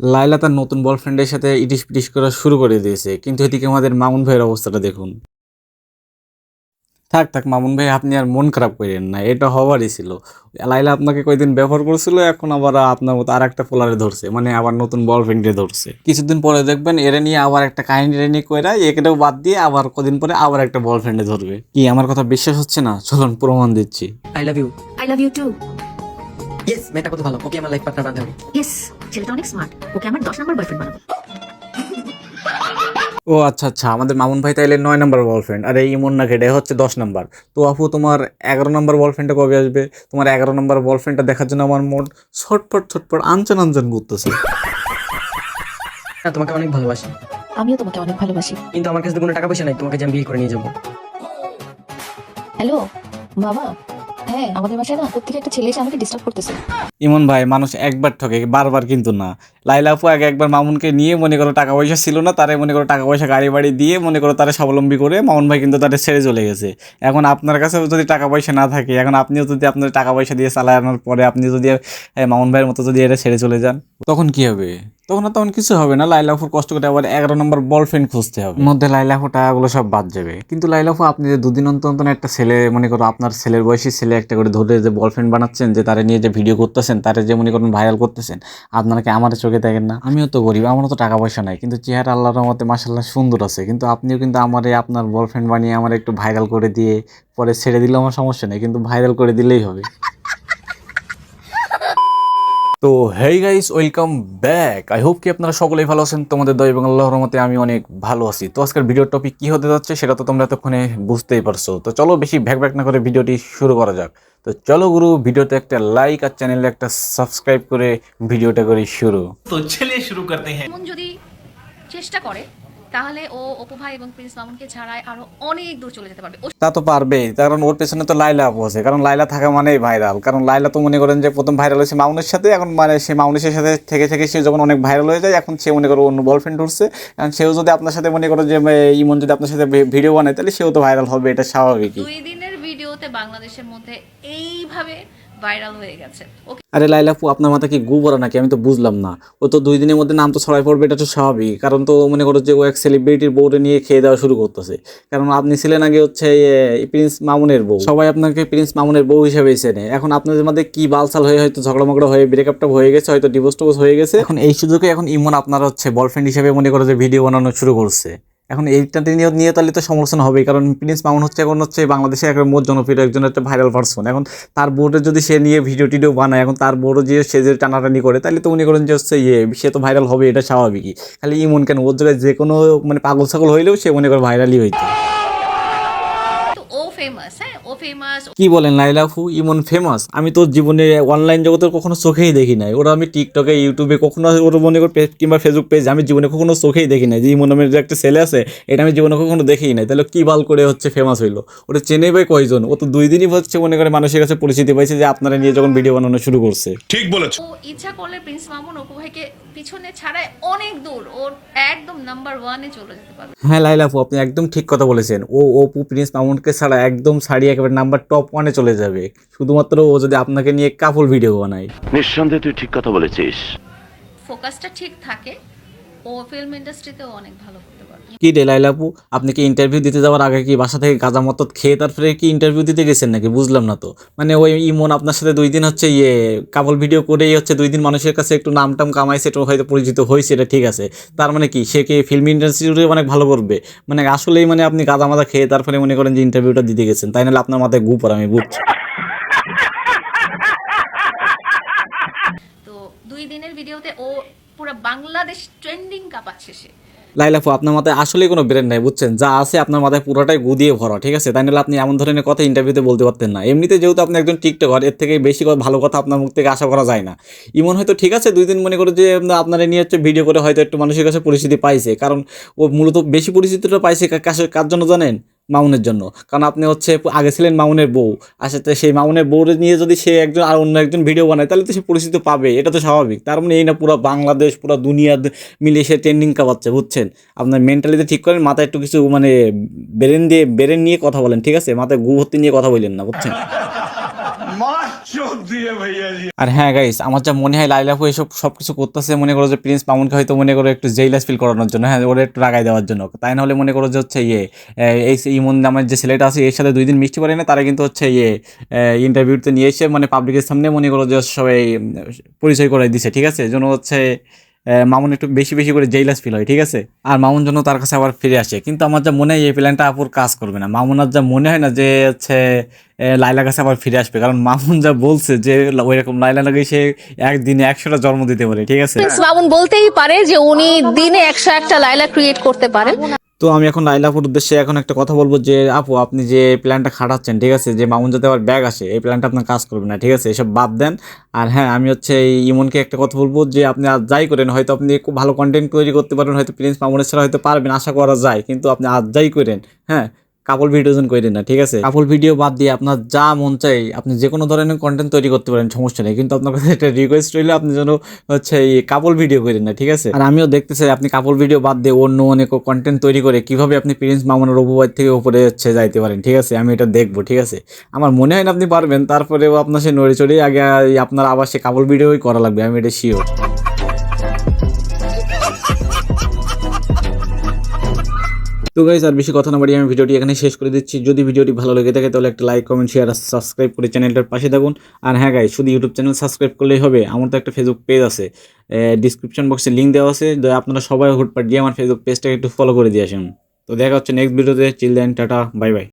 লাইলা তার নতুন বয়ফ্রেন্ডের সাথে ইটিস পিটিস করা শুরু করে দিয়েছে। কিন্তু এদিকে আমাদের মামুন ভাইয়ের অবস্থাটা দেখুন। থাক থাক, মামুন ভাই, আপনি আর মন খারাপ করেন না, এটা হওয়ারই ছিল। লাইলা আপনাকে কয়দিন ব্যবহার করছিল, এখন আবার আপনার মতো আর একটা পোলারে ধরছে মানে আবার নতুন বয়ফ্রেন্ডে ধরছে। কিছুদিন পরে দেখবেন এরা নিয়ে আবার একটা কাহিনী রেনি কইরা এটাও বাদ দিয়ে আবার কদিন পরে আবার একটা বয়ফ্রেন্ডে ধরবে। কি, আমার কথা বিশ্বাস হচ্ছে না? চলুন প্রমাণ দিচ্ছি। I love you I love you too yes মেয়েটা কত ভালো। ওকে আমার লাইফ পার্টনার বানাতে হবে। ইয়েস ছেলেটা অনেক স্মার্ট ওকে আমার দশ নম্বর বয়ফ্রেন্ড বানাবো। ও আচ্ছা আচ্ছা। আমাদের মামুন ভাই তাইলে নয় নম্বর বয়ফ্রেন্ড আর এই ইমন না কেটে হচ্ছে দশ নম্বর তো আপু তোমার এগারো নম্বর বয়ফ্রেন্ডটা কবে আসবে? তোমার এগারো নম্বর বয়ফ্রেন্ডটা দেখার জন্য আমার মন ছটফট ছটফট আনচান আনচান করতেছে। তোমাকে অনেক ভালোবাসি। আমিও তোমাকে অনেক ভালোবাসি। কিন্তু আমার কাছে কোনো টাকা পয়সা নাই তোমাকে যে আমি বিয়ে করে নিয়ে যাব। হ্যালো বাবা? হ্যাঁ ইমন ভাই, মানুষ একবার ঠকে, বারবার কিন্তু না। লাইলা আগে একবার মামুনকে নিয়ে মনে করো টাকা পয়সা ছিল না, তারে মনে করো টাকা পয়সা গাড়ি বাড়ি দিয়ে মনে করো তারা স্বাবলম্বী করে মামুন ভাই কিন্তু তাদের ছেড়ে চলে গেছে। এখন আপনার কাছে যদি টাকা পয়সা না থাকে, এখন আপনিও যদি আপনার টাকা পয়সা দিয়ে চালানোর পরে আপনি যদি মামুন ভাইয়ের মতো যদি এটা ছেড়ে চলে যান, তখন কি হবে? তখন আর তখন কিছু হবে না। লাইলাফুর কষ্ট করে আবার এগারো নম্বর বয়ফ্রেন্ড খুঁজতে হবে। মধ্যে লাইলাফু টাকাগুলো সব বাদ যাবে। কিন্তু লাইলাফু আপনি যে দুদিন অন্তর অন্তর একটা ছেলে মনে করো আপনার ছেলের বয়সী ছেলে একটা করে ধরে যে বয়ফ্রেন্ড বানাচ্ছেন যে তারা নিয়ে যে ভিডিও করতেছেন তারা যে মনে করেন ভাইরাল করতেছেন আপনারা কি আমার চোখে দেখেন না? আমিও তো গরিব আমারও তো টাকা পয়সা নাই। কিন্তু চেহারা আল্লাহর মতে মাসাল্লাহ সুন্দর আছে। কিন্তু আপনিও কিন্তু আমার এই আপনার বয়ফ্রেন্ড বানিয়ে আমার একটু ভাইরাল করে দিয়ে পরে ছেড়ে দিলে আমার সমস্যা নেই কিন্তু ভাইরাল করে দিলেই হবে। তো hey guys welcome back I hope কি আপনারা সকলেই ভালো আছেন। তোমাদের দয় এবং আল্লাহ রহমতে আমি অনেক ভালো আছি। তো আজকের ভিডিওর টপিক কী হতে যাচ্ছে সেটা তো তোমরা এতক্ষণে বুঝতেই পারছ। তো চলো বেশি ভ্যাক ভ্যাক না করে ভিডিওটি শুরু করা যাক। তো চলো গুরু ভিডিওতে একটা লাইক আর চ্যানেলে একটা সাবস্ক্রাইব করে ভিডিওটা করি শুরু। তো চলে শুরু করতে হ্যাঁ। যদি চেষ্টা করে তাহলে ও অপু ভাই এবং প্রিন্স মামুনকে ছাড়াই আরও অনেক দূর চলে যেতে পারবে। তা তো পারবে কারণ ওর পেছনে তো লাইলা আপু আছে। কারণ লাইলা থাকা মানেই ভাইরাল কারণ লাইলা তো মনে করেন যে প্রথম ভাইরাল হয়েছে মাউনের সাথে। এখন মানে সে মাউনের সাথে থেকে থেকে সে যখন অনেক ভাইরাল হয়ে যায় এখন সে মনে করো অন্য বয়ফ্রেন্ড উঠছে এখন সেও যদি আপনার সাথে মনে করো যে ইমন যদি আপনার সাথে ভিডিও বানায় তাহলে সেও তো ভাইরাল হবে এটা স্বাভাবিকই। দুই দিনের ভিডিওতে বাংলাদেশের মধ্যে এইভাবে ভাইরাল হয়ে গেছে। আরে লাইলা আপু, আপনার মাথা কি গু নাকি? আমি তো বুঝলাম না। ও তো দুই দিনের মধ্যে নাম তো ছড়াই পড়বে, এটা তো স্বাভাবিক। কারণ তো মনে করো যে ও এক সেলিব্রিটির বউটা নিয়ে খেয়ে দেওয়া শুরু করতেছে। কারণ আপনি ছিলেন আগে হচ্ছে প্রিন্স মামুনের বউ। সবাই আপনাকে প্রিন্স মামুনের বউ হিসেবে চেনে। এখন আপনাদের মধ্যে কি বালসাল হয়ে হয়তো ঝগড়া মগড়া হয়ে ব্রেকআপটা হয়ে গেছে, হয়তো ডিভোর্স টিভোর্স হয়ে গেছে। এখন এই সুযোগে এখন ইমন আপনার হচ্ছে বয়ফ্রেন্ড হিসেবে মনে করো যে ভিডিও বানানো শুরু করছে। এখন এইটা নিয়ে নিয়ে তাহলে তো সমালোচনা হবেই, কারণ প্রিন্স মামুন হচ্ছে এখন হচ্ছে বাংলাদেশে এখন মোট জনপ্রিয় একজন একটা ভাইরাল পার্সন এখন তার বোর্ডে যদি সে নিয়ে ভিডিও টিডিও বানায়, এখন তার বোর্ডও যে সে যে টানাটানি করে, তাহলে তো মনে করেন যে হচ্ছে ইয়ে সে তো ভাইরাল হবে এটা স্বাভাবিকই। খালি ইমন কেন, ওর জায়গায় যে কোনো মানে পাগল ছাগল হইলেও সে মনে করে ভাইরালই হইতো। ফেমাস হ্যাঁ ও ফেমাস কি বলেন লাইলাফু ইমন ফেমাস আমি তো জীবনে অনলাইন জগতে কখনো চোখেই দেখি নাই। ওরা আমি টিকটকে ইউটিউবে কখনো ওর মনে করি পেজ কিংবা ফেসবুক পেজ আমি জীবনে কখনো চোখেই দেখি নাই। যে ইমন নামের যে একটা ছেলে আছে এটা আমি জীবনে কখনো দেখেই নাই। তাহলে কি বাল করে হচ্ছে ফেমাস হইল? ওটা চেনে ভাই কয়জন? ও তো দুই দিনই হচ্ছে মনে করে মানুষের কাছে পরিচিতি পাইছে যে আপনারা নিয়ে যখন ভিডিও বানানো শুরু করছে। ঠিক ও ইচ্ছা করলে প্রিন্স মামুন অপু ভাইকে পিছনে ছাড়াই অনেক দূর ওর একদম নাম্বার ওয়ানে চলে যেতে পারবে। হ্যাঁ লাইলাফু আপনি একদম ঠিক কথা বলেছেন। ও অপু প্রিন্স মামুনকে ছাড়া একদম সারিয়ে একেবারে নাম্বার টপ ওয়ানে চলে যাবে। শুধুমাত্র ও যদি আপনাকে নিয়ে কাপল ভিডিও বানায়। নিঃসন্দেহে তুই ঠিক কথা বলেছিস। ফোকাসটা ঠিক থাকে। ও ফিল্ম ইন্ডাস্ট্রিতেও অনেক ভালো কি রে লাইলাপু আপনি কি ইন্টারভিউ দিতে যাওয়ার আগে কি বাসা থেকে গাঁজা মতত খেয়ে তারপরে কি ইন্টারভিউ দিতে গেছেন নাকি? বুঝলাম না তো। মানে ওই ইমন আপনার সাথে দুই দিন হচ্ছে ইয়ে কাপল ভিডিও করেই হচ্ছে দুই দিন মানুষের কাছে একটু নাম টাম কামাইছে, একটু হয়তো পরিচিত হয়েছে, এটা ঠিক আছে। তার মানে কি, সে কি ফিল্ম ইন্ডাস্ট্রিতে অনেক ভালো করবে? মানে আসলেই মানে আপনি গাঁজা মাদা খেয়ে তারপরে মনে করেন যে ইন্টারভিউটা দিতে গেছেন। তাই নাহলে আপনার মাথায় গু পড়ে আমি বুঝছি। দুই দিনের ভিডিওতে ও পুরো বাংলাদেশ ট্রেন্ডিং কাঁপাচ্ছে সে। লাইলাফু আপনার মাথায় আসলে কোনো ব্রেন নাই, বুঝছেন? যা আছে আপনার মাথায় পুরোটাই গুদিয়ে ভরা, ঠিক আছে? তাই নাহলে আপনি এমন ধরনের কথা ইন্টারভিউতে বলতে পারতেন না। এমনিতে যেহেতু আপনি একজন টিকটকার, এর থেকে বেশি ভালো কথা আপনার মুখ থেকে আশা করা যায় না। ইমন হয়তো ঠিক আছে, দুই দিন মনে করে যে আপনারা নিয়ে হচ্ছে ভিডিও করে হয়তো একটু মানুষের কাছে পরিচিতি পাইছে। কারণ ও মূলত বেশি পরিচিতিটা পাইছে কার জন্য জানেন? মামুনের জন্য। কারণ আপনি হচ্ছে আগে ছিলেন মাউনের বউ। আসলে সেই মাউনের বউ নিয়ে যদি সে একজন আর অন্য একজন ভিডিও বানায়, তাহলে তো সে পরিচিতি পাবে। এটা তো স্বাভাবিক। তার মানে এই না পুরো বাংলাদেশ, পুরো দুনিয়া মিলে সে ট্রেন্ডিং কাপাচ্ছে, বুঝছেন? আপনার মেন্টালিতে ঠিক করেন, মাথায় একটু কিছু মানে ব্রেন দিয়ে, ব্রেন নিয়ে কথা বলেন, ঠিক আছে? মাথায় গু ভর্তি নিয়ে কথা বলেন না, বুঝছেন? আর হ্যাঁ গাইস আমার যা মনে হয় লাইলাপু এসব সব করতেছে, মনে করো যে প্রিন্স মামুনকে হয়তো মনে করো একটু জেইলাস ফিল করানোর জন্য। হ্যাঁ ওরা একটু রাগাই দেওয়ার জন্য। তাই না হলে মনে করো যে হচ্ছে ইয়ে এই ইমন নামের যে ছেলেটা আছে, এর সাথে দুই দিন মিষ্টি পারে না, তারা কিন্তু হচ্ছে ইয়ে ইন্টারভিউতে নিয়ে এসে মানে পাবলিকের সামনে মনে করো যে সবাই পরিচয় করে দিছে, ঠিক আছে? যেন হচ্ছে মামুন একটু বেশি বেশি করে জেইলাস ফিল হয়, ঠিক আছে? আর মামুন জন্য তার কাছে আবার ফিরে আসে। কিন্তু আমার যা মনে হয়, এই প্ল্যানটা আপুর কাজ করবে না। মামুনার যা মনে হয় না যে, হচ্ছে লাইলা কাছে আবার ফিরে আসবে। কারণ মামুন যা বলছে যে, ওইরকম লাইলা লাগে সে একদিনে একশোটা জন্ম দিতে পারে, ঠিক আছে? মামুন বলতেই পারে যে, উনি দিনে একশো একটা লাইলা ক্রিয়েট করতে পারেন। তো আমি এখন লাইলাপুর উদ্দেশ্যে এখন একটা কথা বলব যে, আপু, আপনি যে প্ল্যানটা খাটাচ্ছেন, ঠিক আছে? যে মামুন যাতে আবার ব্যাগ আসে, এই প্ল্যানটা আপনার কাজ করবে না, ঠিক আছে? এসব বাদ দেন। আর হ্যাঁ আমি হচ্ছে এই ইমনকে একটা কথা বলব যে, আপনি আজ যাই করেন, হয়তো আপনি খুব ভালো কন্টেন্ট তৈরি করতে পারেন, হয়তো প্রিন্স মামুনের ছাড়া হয়তো পারবেন, আশা করা যায়। কিন্তু আপনি আজ যাই করেন হ্যাঁ? কাপল ভিডিও যেন করেন না ঠিক আছে? কাপল ভিডিও বাদ দিয়ে আপনার যা মন চাই আপনি যে কোনো ধরনের কন্টেন্ট তৈরি করতে পারেন সমস্যা নেই। কিন্তু আপনার কাছে একটা রিকোয়েস্ট রইলে আপনি যেন হচ্ছে এই কাপল ভিডিও করেন না ঠিক আছে? আর আমিও দেখতে চাই আপনি কাপল ভিডিও বাদ দিয়ে অন্য অনেক কন্টেন্ট তৈরি করে কীভাবে আপনি প্রিন্স মামুনের উপবাদ থেকে উপরে হচ্ছে যাইতে পারেন ঠিক আছে? আমি এটা দেখব ঠিক আছে? আমার মনে হয় না আপনি পারবেন তারপরেও আপনার সে নড়ে চড়ে আগে আপনার আবার সে কাপল ভিডিওই করা লাগবে আমি এটা শিওর তো গাইজ আর বেশি কথা না বাড়িয়ে আমি ভিডিওটি এখানে শেষ করে দিচ্ছি। যদি ভিডিওটি ভালো লেগে থাকে, তাহলে একটা লাইক কমেন্ট শেয়ার আর সাবস্ক্রাইব করে চ্যানেলটার পাশে থাকুন। আর হ্যাঁ গাই শুধু ইউটিউব চ্যানেল সাবস্ক্রাইব করলেই হবে। আমার তো একটা ফেসবুক পেজ আছে। ডিসক্রিপশন বক্সে লিঙ্ক দেওয়া আছে। আপনারা সবাই হুটপাট দিয়ে আমার ফেসবুক পেজটাকে একটু ফলো করে দিয়ে আসুন। তো দেখা হচ্ছে নেক্সট ভিডিওতে চিলড্রেন টাটা বাই বাই